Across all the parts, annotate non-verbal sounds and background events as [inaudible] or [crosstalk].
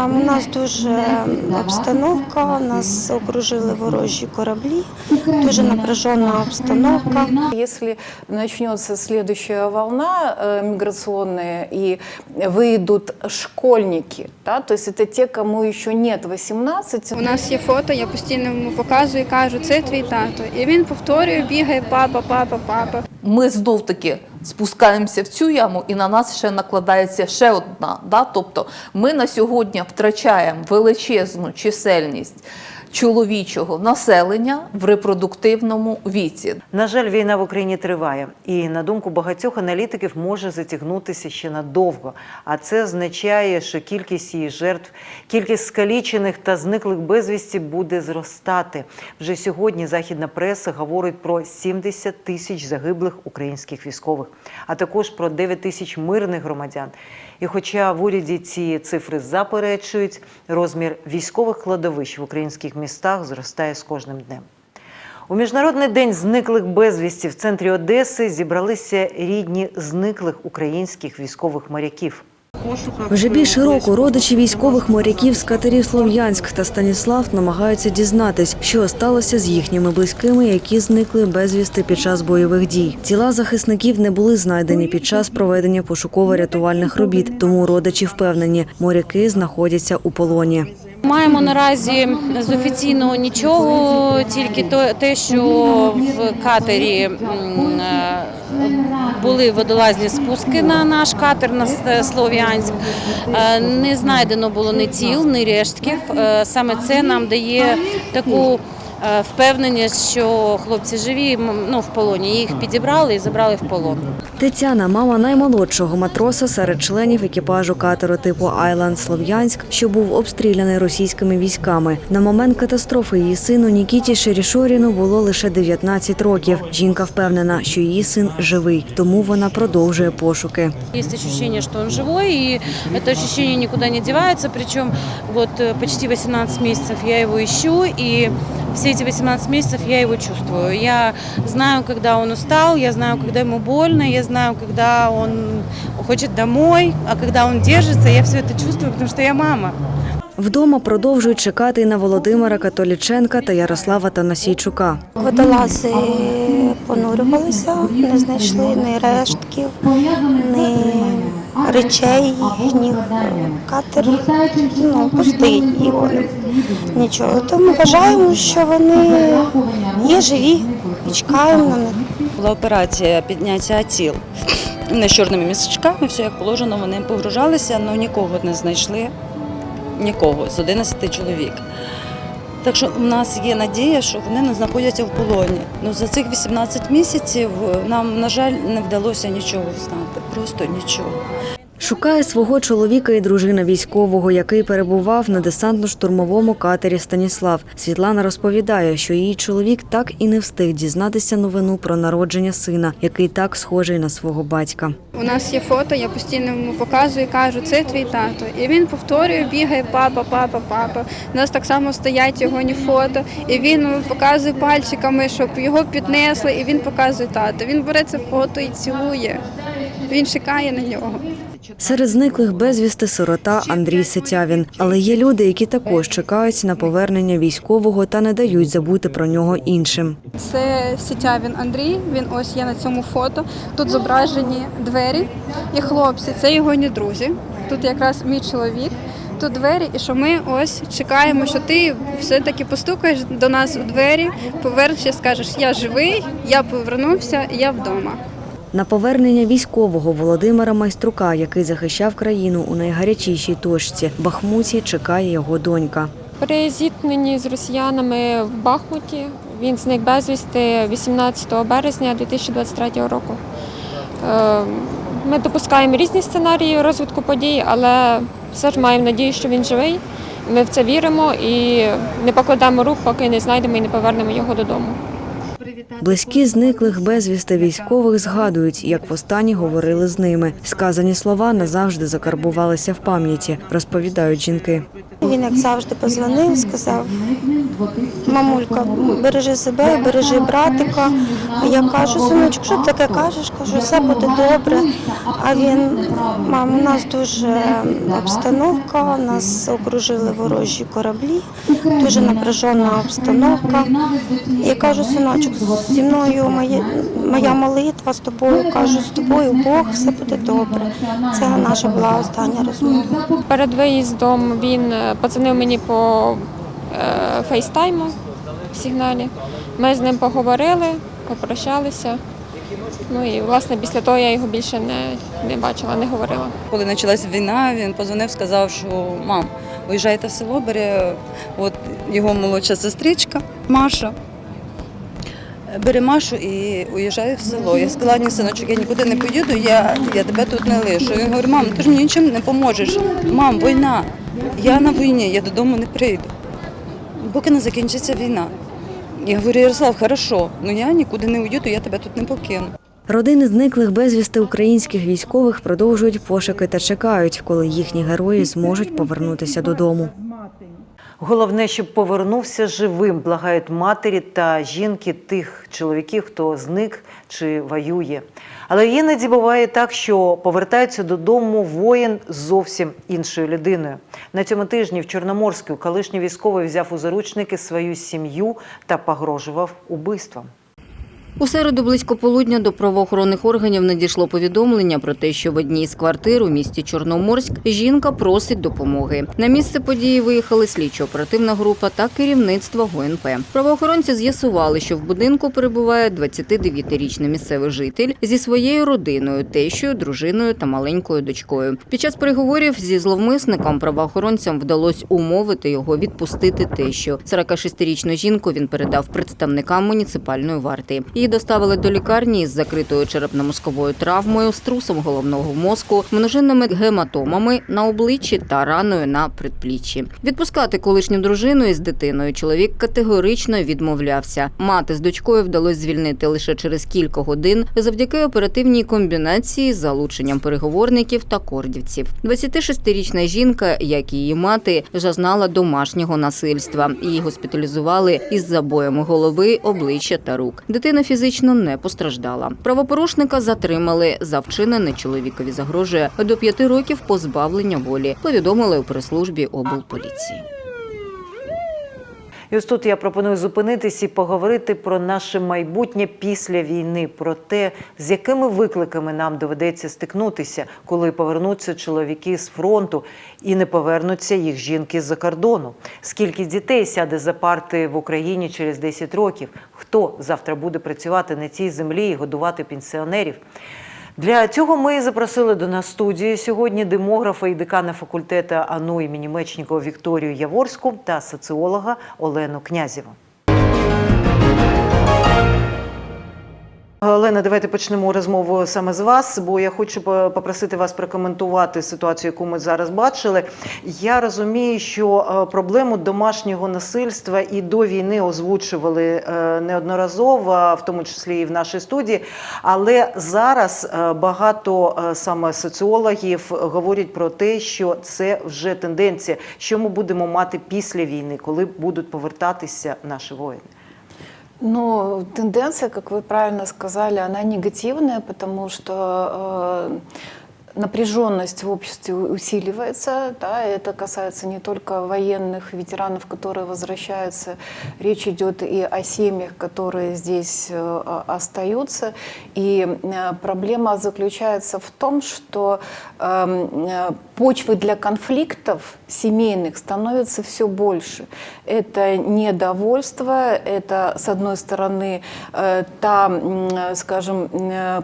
У нас дуже обстановка, нас окружили ворожі кораблі, дуже напряжена обстановка. Если начнется следующая волна э, миграционная и выйдут школьники, да, то есть это те, кому еще нет 18, У нас є фото, я постійно йому показую, кажу, це твій тато. І він повторює, бігає папа, папа, папа. ми знов таки спускаємося в цю яму, і на нас ще накладається ще одна. Да? Тобто ми на сьогодні втрачаємо величезну чисельність чоловічого населення в репродуктивному віці. На жаль, війна в Україні триває, і на думку багатьох аналітиків може затягнутися ще надовго. А це означає, що кількість її жертв, кількість скалічених та зниклих безвісті буде зростати. Вже сьогодні західна преса говорить про 70 тисяч загиблих українських військових, а також про 9 тисяч мирних громадян. І хоча в уряді ці цифри заперечують, розмір військових кладовищ в українських містах зростає з кожним днем. У міжнародний день зниклих безвісті в центрі Одеси зібралися рідні зниклих українських військових моряків. Вже більше року родичі військових моряків з катерів Слов'янськ та Станіслав намагаються дізнатись, що сталося з їхніми близькими, які зникли безвісти під час бойових дій. Тіла захисників не були знайдені під час проведення пошуково-рятувальних робіт, тому родичі впевнені, моряки знаходяться у полоні. Маємо наразі з офіційного нічого, тільки те, що в катері е, були водолазні спуски на наш катер на Слов'янськ. Е, Не знайдено було ні тіл, ні рештків. Е, Саме це нам дає таку впевненість, що хлопці живі, ну в полоні. Їх підібрали і забрали в полон. Тетяна, мама наймолодшого матроса серед членів екіпажу катеру типу Айланд Слов'янськ, що був обстріляний російськими військами. На момент катастрофи її сину Нікіті Шерішоріну було лише 19 років. Жінка впевнена, що її син живий, тому вона продовжує пошуки. Есть ощущение, что он живой, и это ощущение никуда не девается. Причем вот э, почти 18 месяцев я его ищу, и все эти 18 месяцев я его чувствую. Я знаю, когда он устал, я знаю, когда ему больно, я знаю, когда он хочет домой, а когда он держится, я все это чувствую, потому что я мама. Вдома продовжують чекати і на Володимира Католіченка та Ярослава Танасійчука. Водолази понурювалися, не знайшли ні рештків, ні речей їхніх. Катер ну, пустий його нічого. Тому вважаємо, що вони є живі і чекаємо на них. Була операція підняття тіл. Вони з чорними місячками, все як положено, вони погружалися, але нікого не знайшли. Нікого з 11 чоловік. Так що в нас є надія, що вони не знаходяться в полоні. Ну за цих 18 місяців е, нам, на жаль, не вдалося нічого взнати. Просто нічого. Шукає свого чоловіка і дружина військового, який перебував на десантно-штурмовому катері Станіслав. Світлана розповідає, що її чоловік так і не встиг дізнатися новину про народження сина, який так схожий на свого батька. У нас є фото, я постійно йому показую, кажу, це твій тато. І він повторює, бігає папа, папа, папа. У нас так само стоять його ні фото, і він показує пальчиками, щоб його піднесли, і він показує тато. Він бере це фото і цілує. Він чекає на нього. Серед зниклих безвісти сирота Андрій Сетявін. Але є люди, які також чекають на повернення військового та не дають забути про нього іншим. Це Сітявін Андрій. Він ось є на цьому фото. Тут зображені двері і хлопці. Це його не друзі. Тут якраз мій чоловік. Тут двері, і що ми ось чекаємо, що ти все-таки постукаєш до нас у двері, повернешся, скажеш, я живий, я повернувся, я вдома. На повернення військового Володимира Майструка, який захищав країну у найгарячішій точці Бахмуті, чекає його донька. При зіткненні з росіянами в Бахмуті він зник безвісти 18 березня 2023 року. Е, Ми допускаємо різні сценарії розвитку подій, але все ж маємо надію, що він живий. Ми в це віримо і не покладемо рук, поки не знайдемо і не повернемо його додому. Близькі зниклих безвісти військових згадують, як востаннє говорили з ними. Сказані слова назавжди закарбувалися в пам'яті, розповідають жінки. Він, як завжди, позвонив, сказав: мамулька, бережи себе, бережи братика. Я кажу, синочку, що таке кажеш? Кажу, все буде добре. А він, мам, у нас дуже обстановка, нас окружили ворожі кораблі, дуже напряжена обстановка. Я кажу, синочок, зі мною моє, моя молитва з тобою, кажу, з тобою Бог, все буде добре. Це наша була остання розмова. Перед виїздом він е, подзвонив мені по е, фейстайму в сигналі. Ми з ним поговорили, попрощалися. Ну і власне після того я його більше не, не бачила, не говорила. Коли почалась війна, він позвонив, сказав, що мам, уїжджайте в село, бере от його молодша сестричка Маша. Бере Машу і уїжджає в село. Я сказала, ні, синочок, я нікуди не поїду, я, я тебе тут не лишу. Він говорить, мам, ти ж мені нічим не поможеш. Мам, війна. Я на війні, я додому не прийду. Поки не закінчиться війна. Я говорю, Ярослав, хорошо, ну я нікуди не уїду, я тебе тут не покину. Родини зниклих безвісти українських військових продовжують пошуки та чекають, коли їхні герої зможуть повернутися додому. Головне, щоб повернувся живим, благають матері та жінки тих чоловіків, хто зник чи воює. Але іноді буває так, що повертається додому воїн зовсім іншою людиною. На цьому тижні в Чорноморську колишній військовий взяв у заручники свою сім'ю та погрожував убивством. У середу близько полудня до правоохоронних органів надійшло повідомлення про те, що в одній з квартир у місті Чорноморськ жінка просить допомоги. На місце події виїхали слідчо-оперативна група та керівництво ГУНП. Правоохоронці з'ясували, що в будинку перебуває 29-річний місцевий житель зі своєю родиною, тещою, дружиною та маленькою дочкою. Під час переговорів зі зловмисником правоохоронцям вдалося умовити його відпустити тещу. 46-річну жінку він передав представникам муніципальної варти. Її доставили до лікарні із закритою черепно-мозковою травмою, струсом головного мозку, множинними гематомами на обличчі та раною на предпліччі. Відпускати колишню дружину із дитиною чоловік категорично відмовлявся. Мати з дочкою вдалося звільнити лише через кілька годин завдяки оперативній комбінації з залученням переговорників та кордівців. 26-річна жінка, як і її мати, зазнала домашнього насильства. Її госпіталізували із забоями голови, обличчя та рук. Дитина фізично не постраждала. Правопорушника затримали за вчинене чоловікові загрожує до п'яти років позбавлення волі. Повідомили у прес-службі облполіції. І ось тут я пропоную зупинитись і поговорити про наше майбутнє після війни, про те, з якими викликами нам доведеться стикнутися, коли повернуться чоловіки з фронту і не повернуться їх жінки з-за кордону. Скільки дітей сяде за парти в Україні через 10 років? Хто завтра буде працювати на цій землі і годувати пенсіонерів? Для цього ми запросили до нас студії сьогодні демографа і декана факультету АНУ імені Мечнікова Вікторію Яворську та соціолога Олену Князєву. Олена, давайте почнемо розмову саме з вас, бо я хочу попросити вас прокоментувати ситуацію, яку ми зараз бачили. Я розумію, що е, проблему домашнього насильства і до війни озвучували е, неодноразово, в тому числі і в нашій студії. Але зараз е, багато саме соціологів говорять про те, що це вже тенденція, що ми будемо мати після війни, коли будуть повертатися наші воїни. Но тенденция, как вы правильно сказали, она негативная, потому что э, напряженность в обществе усиливается. Да, это касается не только военных ветеранов, которые возвращаются. Речь идет и о семьях, которые здесь э, остаются. И э, проблема заключается в том, что эм, э, почвы для конфликтов семейных становится все больше. Это недовольство, это, с одной стороны, та, скажем,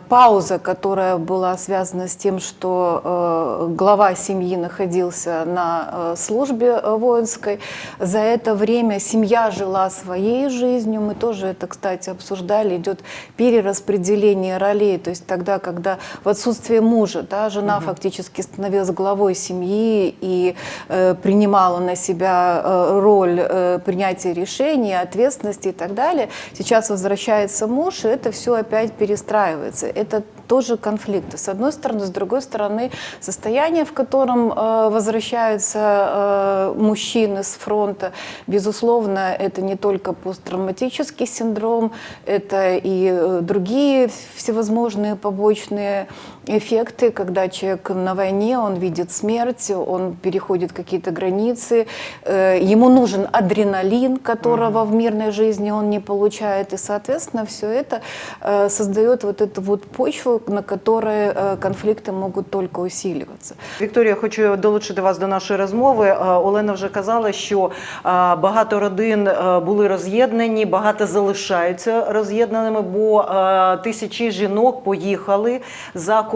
пауза, которая была связана с тем, что что э, глава семьи находился на э, службе э, воинской. За это время семья жила своей жизнью. Мы тоже это, кстати, обсуждали. Идет перераспределение ролей. То есть тогда, когда в отсутствие мужа, да, жена фактически становилась главой семьи и э, принимала на себя э, роль э, принятия решений, ответственности и так далее. Сейчас возвращается муж, и это все опять перестраивается. Это тоже конфликты. С одной стороны, с другой стороны, состояние, в котором э, возвращаются э, мужчины с фронта, безусловно, это не только посттравматический синдром, это и э, другие всевозможные побочные эффекты, когда человек на войне, он видит смерть, он переходит какие-то границы, э, ему нужен адреналин, которого в мирной жизни он не получает, и, соответственно, все это э, создает вот эту вот почву, на которой э, конфликты могут только усиливаться. Вікторія, хочу долучити вас до нашої розмови. Е, Олена вже казала, що е, багато родин е, були роз'єднані, багато залишаються роз'єднаними, бо е, тисячі жінок поїхали за кордон.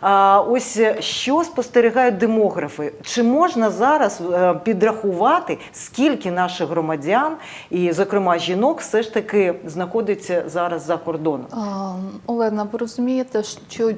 А Ось що спостерігають демографи? Чи можна зараз е, підрахувати, скільки наших громадян, і, зокрема, жінок, все ж таки знаходиться зараз за кордоном? Олена, ви розумієте, що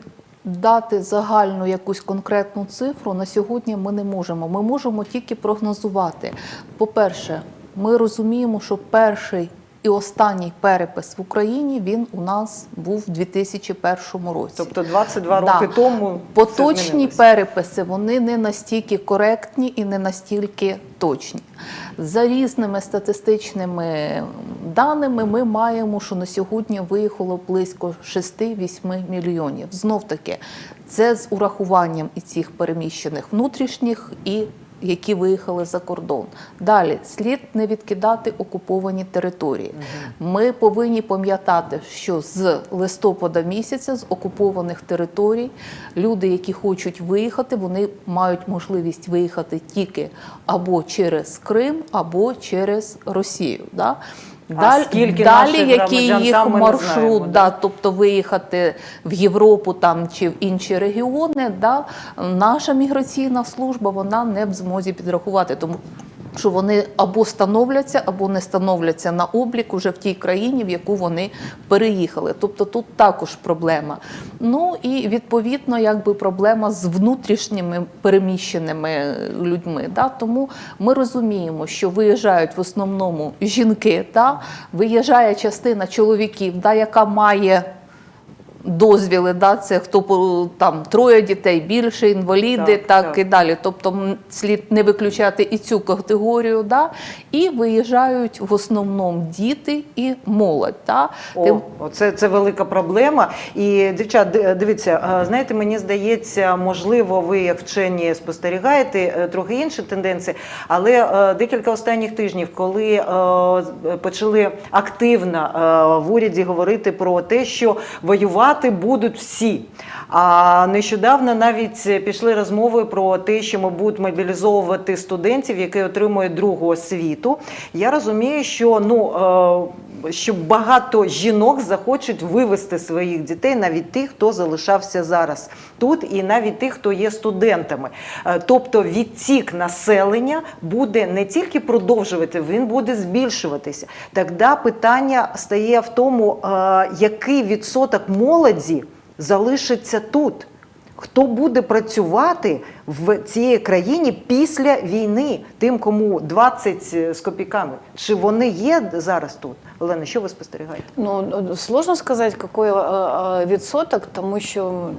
дати загальну якусь конкретну цифру на сьогодні ми не можемо. Ми можемо тільки прогнозувати. По-перше, ми розуміємо, що перший і останній перепис в Україні він у нас був у 2001 році. Тобто 22 Да. роки тому Поточні переписи вони не настільки коректні і не настільки точні. За різними статистичними даними, ми маємо, що на сьогодні виїхало близько 6-8 мільйонів. Знов таки, це з урахуванням і цих переміщених внутрішніх і які виїхали за кордон. Далі слід не відкидати окуповані території. Ми повинні пам'ятати, що з листопада місяця з окупованих територій люди, які хочуть виїхати, вони мають можливість виїхати тільки або через Крим, або через Росію. Да? А скільки далі наших який їх там, маршрут, знаємо, да, тобто виїхати в Європу там чи в інші регіони, да, наша міграційна служба вона не в змозі підрахувати, тому що вони або становляться, або не становляться на облік уже в тій країні, в яку вони переїхали. Тобто тут також проблема. Ну і відповідно, якби проблема з внутрішніми переміщеними людьми. Да? Тому ми розуміємо, що виїжджають в основному жінки, да? виїжджає частина чоловіків, да, яка має. Дозвіли, да, це хто там троє дітей, більше інваліди, Так, так, так. і далі. Тобто слід не виключати і цю категорію, да, і виїжджають в основному діти і молодь. Да. О, оце це велика проблема. І дівчат, дивіться, е, знаєте, мені здається, можливо, ви як вчені спостерігаєте е, трохи інші тенденції, але е, декілька останніх тижнів, коли почали активно в уряді говорити про те, що воювати будуть всі. А нещодавно навіть пішли розмови про те, що ми будуть мобілізовувати студентів, які отримують другу освіту. Я розумію, що ну. е, що багато жінок захочуть вивести своїх дітей, навіть тих, хто залишався зараз тут, і навіть тих, хто є студентами. Е, Тобто відтік населення буде не тільки продовжувати, він буде збільшуватися. Тоді питання стає в тому, е, який відсоток молоді залишиться тут. Хто буде працювати в цій країні після війни, тим, кому 20 з копійками? Чи вони є зараз тут? Олена, що ви спостерігаєте? Ну, сложно сказать, какой э, э, відсоток, тому що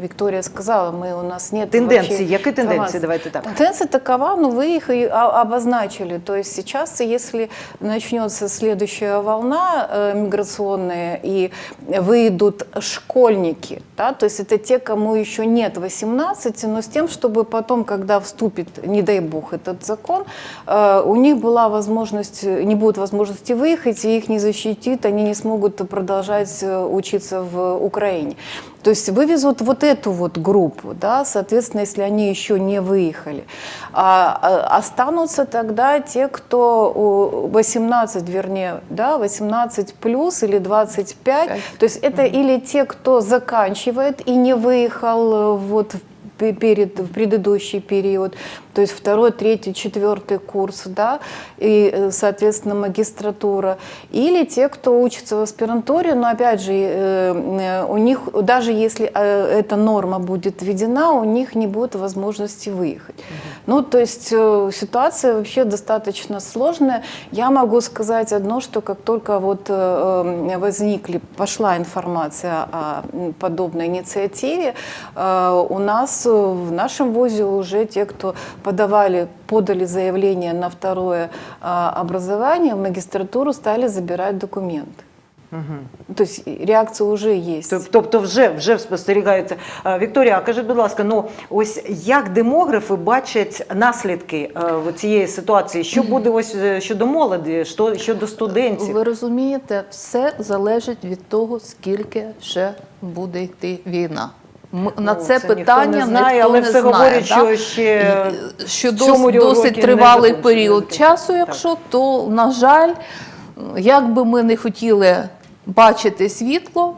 Виктория сказала, мы, у нас нет Тенденції, вообще які тенденції? информации. Давайте так. Тенденция такова, ну вы их и о- обозначили. То есть сейчас, если начнется следующая волна э, миграционная и выйдут школьники, да, то есть это те, кому еще нет 18, но с тем, чтобы потом, когда вступит, не дай бог, этот закон, э, у них была возможность, не будет возможности выехать, и их не защитит, они не смогут продолжать э, учиться в Украине. То есть вывезут вот эту вот группу, да, соответственно, если они еще не выехали. А, а останутся тогда те, кто у 18, вернее, да, 18 плюс или 25. То есть это или те, кто заканчивает и не выехал э, вот в пе- перед в предыдущий период, то есть второй, третий, четвертый курс, да, и, э, соответственно, магистратура, или те, кто учится в аспирантуре, но опять же, э, э, у них, даже если эта норма будет введена, у них не будет возможности выехать. Ну, то есть ситуация вообще достаточно сложная. Я могу сказать одно, что как только вот возникли, пошла информация о подобной инициативе, у нас э, в нашем ВУЗе уже те, кто подавали, подали заявление на второе э, образование, в магистратуру стали забирать документы. То есть реакция уже есть. Тоб- Тобто вже, вже спостерігається. Е, Вікторія, а кажіть, будь ласка, ну ось як демографи бачать наслідки е, от цієї ситуації? Що буде [clears throat] ось е, щодо молоді, що, щодо студентів? Ви розумієте, все залежить від того, скільки ще буде йти війна. На Ну, це, це ніхто питання не знає, ніхто але не все знає. да? що ще що цьому досить, досить тривалий період часу, Так. якщо, то, на жаль, як би ми не хотіли бачити світло,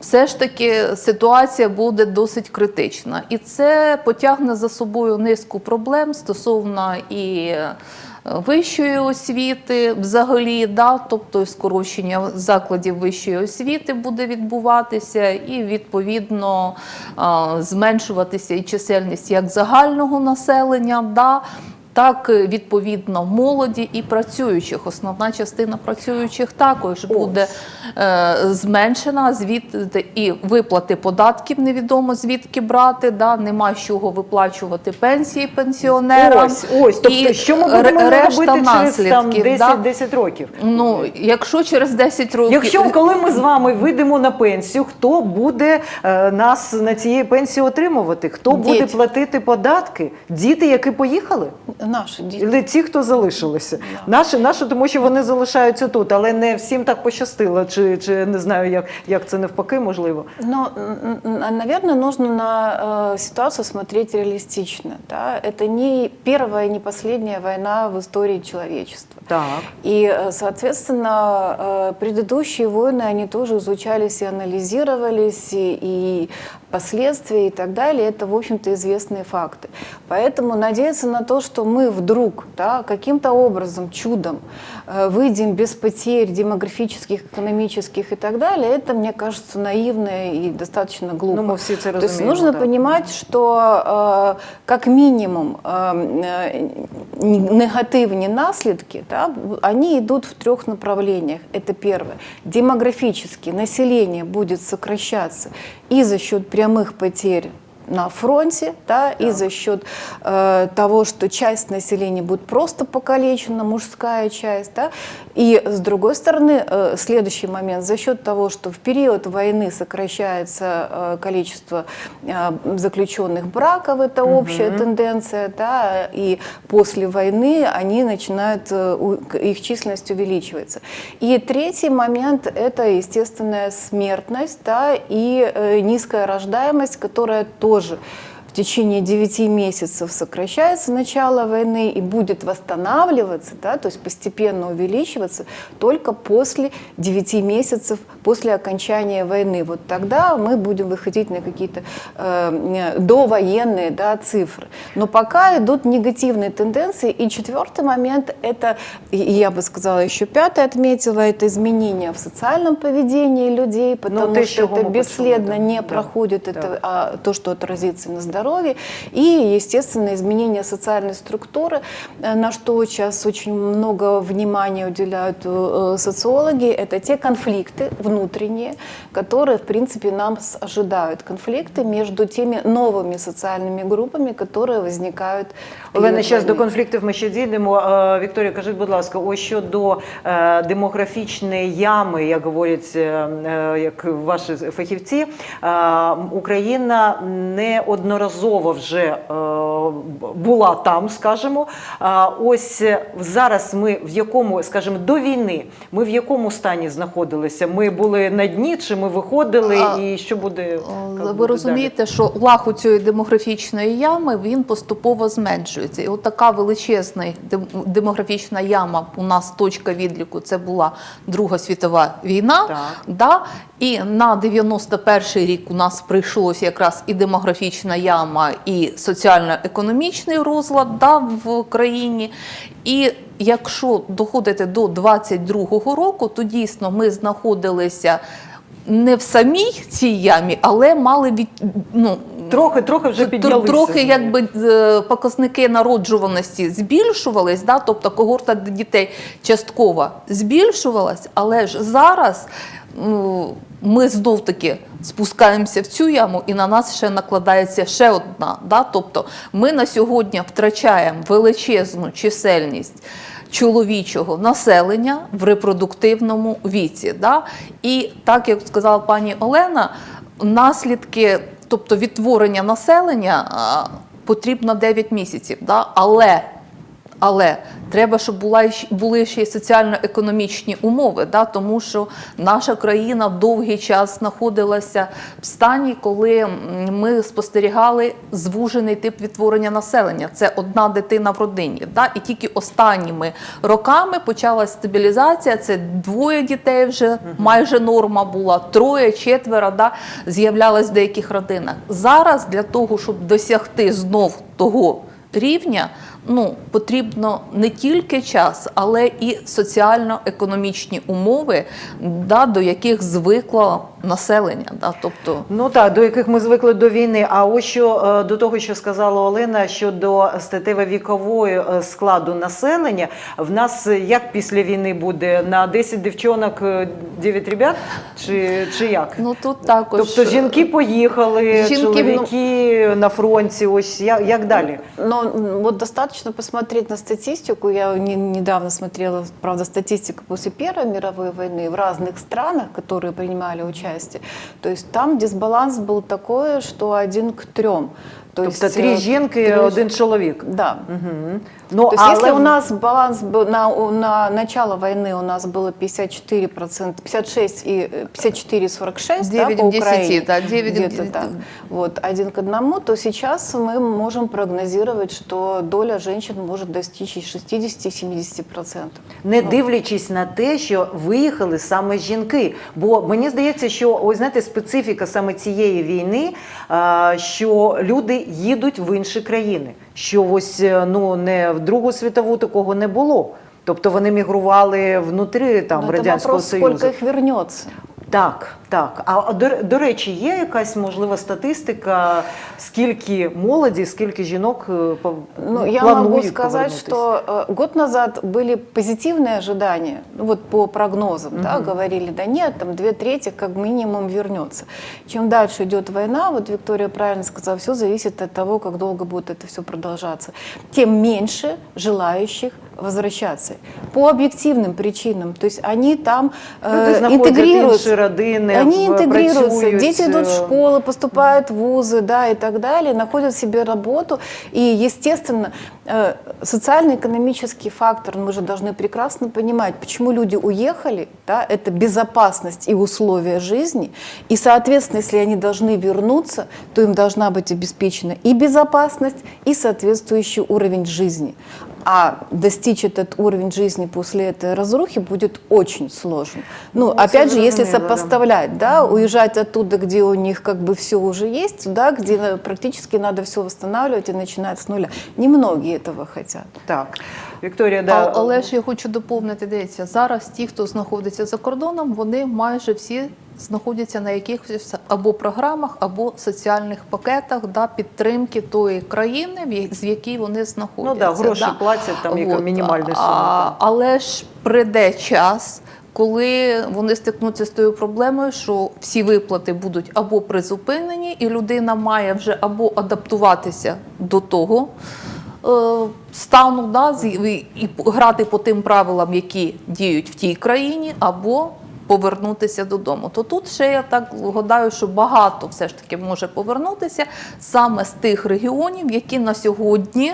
все ж таки ситуація буде досить критична. І це потягне за собою низку проблем стосовно і е, вищої освіти взагалі, да, тобто скорочення закладів вищої освіти буде відбуватися, і відповідно зменшуватися і чисельність як загального населення. Да, так, е, відповідно, молоді і працюючих. Основна частина працюючих також буде е, зменшена, звідти і виплати податків невідомо звідки брати. Да, нема чого виплачувати пенсії пенсіонерам. Ось, ось. Тобто, І що ми будемо решта робити через там, 10, да. 10 років? Ну, якщо через 10 років. Якщо коли ми з вами вийдемо на пенсію, хто буде е, нас на цієї пенсії отримувати? Хто буде платити податки? Діти, які поїхали? Наши дети. Или ті, хто залишилися? Наші, наші, тому що вони залишаються тут, але не всім так пощастило, чи, чи не знаю, як, як це навпаки можливо. Но, наверное, нужно на э, ситуацию смотреть реалистично. Да? Это не первая и не последняя война в истории человечества. Так. И, э, соответственно, э, предыдущие войны, они тоже изучались и анализировались, и, и последствия и так далее. Это, в общем-то, известные факты. Поэтому надеяться на то, что мы вдруг да, каким-то образом, чудом э, выйдем без потерь демографических, экономических и так далее, это, мне кажется, наивно и достаточно глупо. Ну, мы все это То есть разумеем, нужно да. понимать, что э, как минимум э, э, негативные наследки, да, они идут в трех направлениях. Это первое. Демографически население будет сокращаться и за счет прямых потерь на фронте, да, и за счет э, того, что часть населения будет просто покалечена, мужская часть, да, и с другой стороны, э, следующий момент, за счет того, что в период войны сокращается э, количество э, заключенных браков, это общая тенденция, да, и после войны они начинают, э, у- их численность увеличивается. И третий момент – это естественная смертность, да, и э, низкая рождаемость, которая тоже в течение 9 месяцев сокращается с начала войны и будет восстанавливаться, да, то есть постепенно увеличиваться только после 9 месяцев после окончания войны. Вот тогда мы будем выходить на какие-то э, довоенные да, цифры. Но пока идут негативные тенденции. И четвертый момент – это, я бы сказала, еще пятый отметила, это изменения в социальном поведении людей, потому те, что это бесследно да. не Да. проходит это, Да. а, то, что отразится на здоровье, и, естественно, изменение социальной структуры, э, на что сейчас очень много внимания уделяют э, социологи, это те конфликты внутренние, которые, в принципе, нас ожидают. Конфликты между теми новыми социальными группами, которые возникают. в Олена, период зараз до войны. конфліктів ми ще дійдемо. Е, Вікторія, кажіть, будь ласка, ось щодо е, демографічної ями, як говорять е, е, як ваші фахівці, е, Україна неодноразово вже е, була там, скажімо. Ось е, зараз ми в якому, скажімо, до війни, ми в якому стані знаходилися? Ми були на дні, чи ми виходили, А, і що буде? Е, Ви буде розумієте, що лаху цієї демографічної ями він поступово зменшується. І от така величезна демографічна яма у нас точка відліку це була Друга світова війна. Так. Да? І на 91 рік у нас прийшлося якраз і демографічна яма, і соціально-економічний розлад да, в країні. І якщо доходити до 22-го року, то дійсно ми знаходилися не в самій цій ямі, але мали від ну. Трохи, трохи вже піднялися. Трохи якби е, показники народжуваності збільшувались, да? тобто когорта дітей частково збільшувалась, але ж зараз ми знов таки спускаємося в цю яму, і на нас ще накладається ще одна. Да? Тобто ми на сьогодні втрачаємо величезну чисельність. Чоловічого населення в репродуктивному віці. Да? І так як сказала пані Олена, наслідки, тобто відтворення населення потрібно 9 місяців. Да? Але, але треба, щоб була, були ще й соціально-економічні умови, да? тому що наша країна довгий час знаходилася в стані, коли ми спостерігали звужений тип відтворення населення. Це одна дитина в родині. Да? І тільки останніми роками почалася стабілізація. Це двоє дітей вже майже норма була, троє, четверо да? з'являлось в деяких родинах. Зараз для того, щоб досягти знов того рівня, ну, потрібно не тільки час, але і соціально-економічні умови, да, до яких звикло населення. Да? Тобто, Ну так, до яких ми звикли до війни. А ось що е, до того, що сказала Олена щодо статево-вікової е, складу населення, в нас е, як після війни буде на 10 дівчонок, е, 9 ребят? Чи, чи як? ну тут також Тобто жінки поїхали, Жінки, ну- на фронті. Ось як, як далі? Но м, вот достаточно посмотреть на статистику. Я не- недавно смотрела, правда, статистика после Первой мировой войны в разных странах, которые принимали участие. То есть там дисбаланс был такой, что один к трем. То Тобто есть, три э, жінки, три- один чоловік. Да. Угу. Ну, То есть если але у нас баланс был на, у- на начало войны у нас было 54%, 56 и э, 54 46 да, 9 по к 10, Украине, да, 9 к где-то 10. так. Вот, один к одному, то сейчас мы можем прогнозировать, что доля женщин может достичь и 60-70%. не дивлячись на те, що виїхали саме жінки. Бо мені здається, що ось знаєте, специфіка саме цієї війни, а, що люди їдуть в інші країни. Що ось е, ну не в Другу світову такого не було. Тобто вони мігрували внутрі там Но это радянського вопрос, союзу. сколько їх вернется. Так, так. А до, до речі, є якась можлива статистика, скільки молоді, скільки жінок е, по- Ну, я планують могу сказать, повернутися? что э, год назад были позитивные ожидания, ну, вот по прогнозам, да, говорили, да нет, там две трети как минимум вернется. Чем дальше идет война, вот Виктория правильно сказала, все зависит от того, как долго будет это все продолжаться, тем меньше желающих возвращаться по объективным причинам. То есть они там э, Люди знаходять интегрируются. інші родини, Они интегрируются, дети идут в е, школы, поступают в вузы, да, и так далее, находят себе работу. И, естественно, э, социально-экономический фактор, мы же должны прекрасно понимать, почему люди уехали, да, это безопасность и условия жизни. И, соответственно, если они должны вернуться, то им должна быть обеспечена и безопасность, и соответствующий уровень жизни. А достичь этот уровень жизни после этой разрухи будет очень сложно. Ну, Ну, опять же, совершенно если верно, да. сопоставлять, да, уезжать оттуда, где у них как бы все уже есть, туда, где э, практически надо все восстанавливать и начинать с нуля. Немногие этого хотят. Так, Вікторія, А- да. Але ж я хочу доповнити, дивіться, зараз ті, хто знаходиться за кордоном, вони майже всі знаходяться на якихось або програмах, або соціальних пакетах да, підтримки тої країни, в з якій вони знаходяться. Ну да, гроші платять, там яка мінімальна сума, але ж прийде час. Коли вони стикнуться з тою проблемою, що всі виплати будуть або призупинені, і людина має вже або адаптуватися до того е, стану, да, і, і грати по тим правилам, які діють в тій країні, або повернутися додому. То тут ще я так гадаю, що багато все ж таки може повернутися саме з тих регіонів, які на сьогодні.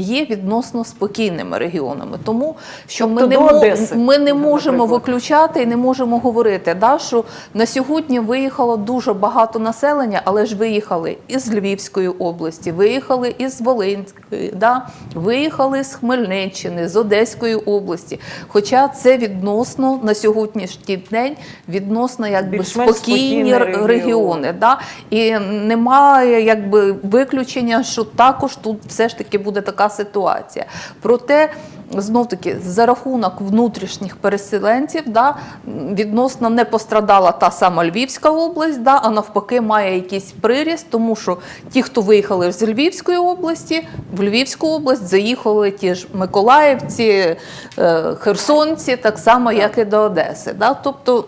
Є відносно спокійними регіонами, тому що ми Тобто не до Одеси, ми не можемо наприклад. виключати і не можемо говорити, да, що на сьогодні виїхало дуже багато населення, але ж виїхали із Львівської області, виїхали із Волинської, да, виїхали з Хмельниччини, з Одеської області. Хоча це відносно на сьогоднішній день відносно якби спокійні спокійні регіони. регіони. Да? І немає якби виключення, що також тут все ж таки буде така ситуація. Проте. Знов таки за рахунок внутрішніх переселенців, да, відносно не пострадала та сама Львівська область, да, а навпаки, має якийсь приріст, тому що ті, хто виїхали з Львівської області, в Львівську область заїхали ті ж Миколаївці, е, Херсонці, так само, як і до Одеси. Да. Тобто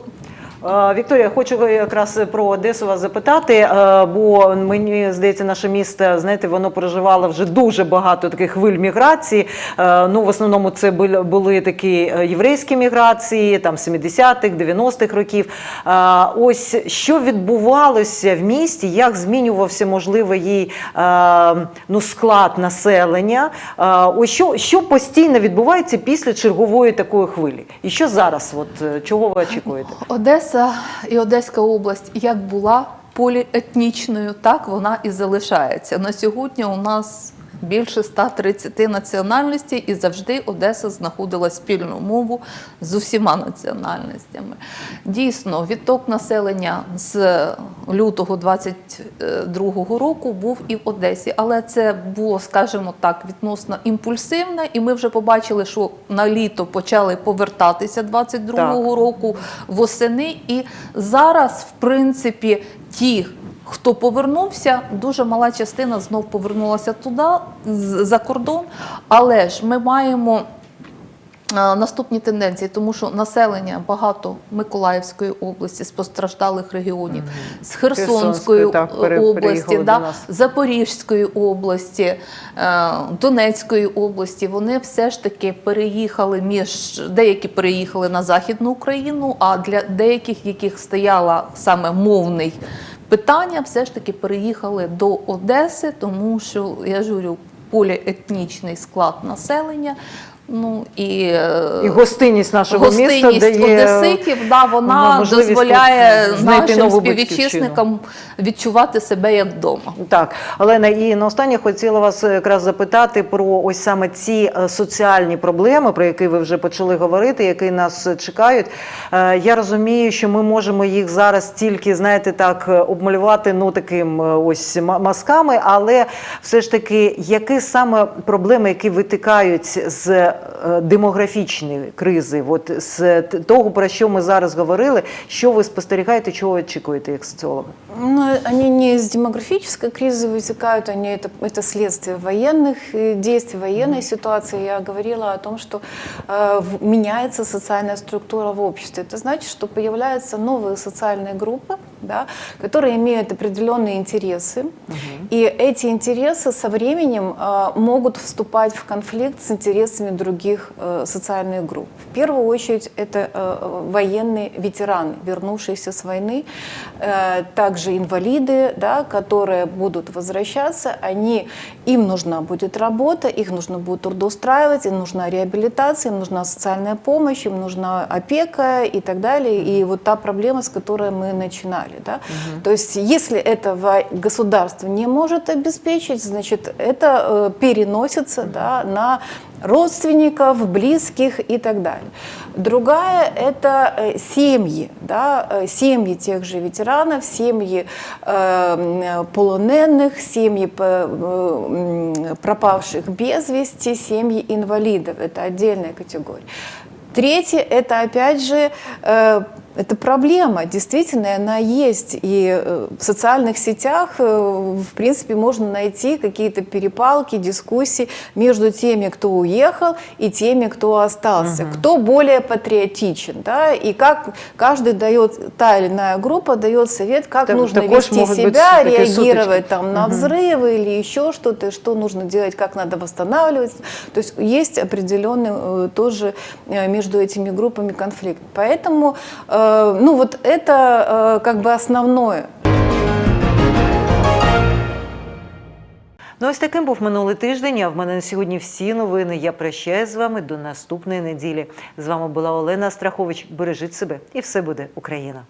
Вікторія, хочу якраз про Одесу вас запитати, е, бо мені здається, наше місто, знаєте, воно переживало вже дуже багато таких хвиль міграції. Е, Ну, в основному це були- такі е, єврейські міграції, там 70-х, 90-х років. Е, Ось що відбувалося в місті, як змінювався, можливо, її е, ну, склад населення. Е, Ось що, що постійно відбувається після чергової такої хвилі? І що зараз? От е, чого ви очікуєте? Одеса і Одеська область як була поліетнічною, так вона і залишається. На сьогодні у нас більше 130 національностей, і завжди Одеса знаходила спільну мову з усіма національностями. Дійсно, відток населення з лютого 22 року був і в Одесі, але це було, скажімо так, відносно імпульсивне, і ми вже побачили, що на літо почали повертатися 22-го року восени. І зараз, в принципі, ті, хто повернувся, дуже мала частина знов повернулася туди, за кордон. Але ж ми маємо. Наступні тенденції, тому що населення багато Миколаївської області, з постраждалих регіонів, з Херсонської так, області, да. Запорізької області, е, Донецької області, вони все ж таки переїхали між деякі переїхали на Західну Україну, а для деяких, яких стояла саме мовний питання, все ж таки переїхали до Одеси, тому що я журю поліетнічний склад населення. Ну і, е, І гостинність нашого гостинність міста дає одеситів, да, вона дозволяє нашим нову співвітчизникам відчувати себе як вдома. Так, Олена, і на останнє хотіла вас якраз запитати про ось саме ці е, соціальні проблеми, про які ви вже почали говорити, які нас чекають. Е, Я розумію, що ми можемо їх зараз тільки, знаєте, так обмалювати ну таким ось ма- мазками, але все ж таки, які саме проблеми, які витикають з е, демографічної кризи, от з т- того, про що ми зараз говорили, що ви спостерігаєте, чого очікуєте як соціологи? Ну, они не из демографической кризы вытекают, они это, это следствие военных э, действий, военной ситуации. Я говорила о том, что э, в- меняется социальная структура в обществе. Это значит, что появляются новые социальные группы, да, которые имеют определенные интересы. И эти интересы со временем э, могут вступать в конфликт с интересами других э, социальных групп. В первую очередь это э, военные ветераны, вернувшиеся с войны, э, также инвалиды, да, которые будут возвращаться, они, им нужна будет работа, их нужно будет трудоустраивать, им нужна реабилитация, им нужна социальная помощь, им нужна опека и так далее. И вот та проблема, с которой мы начинали. Да? То есть если этого государство не может обеспечить, значит, это переносится да, на родственников, близких и так далее. Другая – это э, семьи, да, э, семьи тех же ветеранов, семьи э, м, полоненных, семьи п- э, м, пропавших без вести, семьи инвалидов. Это отдельная категория. Третье – это, опять же, э, это проблема, действительно, она есть. И э, в социальных сетях, э, в принципе, можно найти какие-то перепалки, дискуссии между теми, кто уехал, и теми, кто остался. Кто более патриотичен, да, и как каждый дает, та или иная группа дает совет, как Так- нужно вести себя, реагировать там, на взрывы или еще что-то, что нужно делать, как надо восстанавливать. То есть есть определенный э, тоже между этими группами конфликт. Поэтому э, э, ну вот это э, как бы основное. Ну, ось таким був минулий тиждень. А в мене на сьогодні всі новини. Я прощаюсь з вами до наступної неділі. З вами була Олена Страхович. Бережіть себе, і все буде Україна.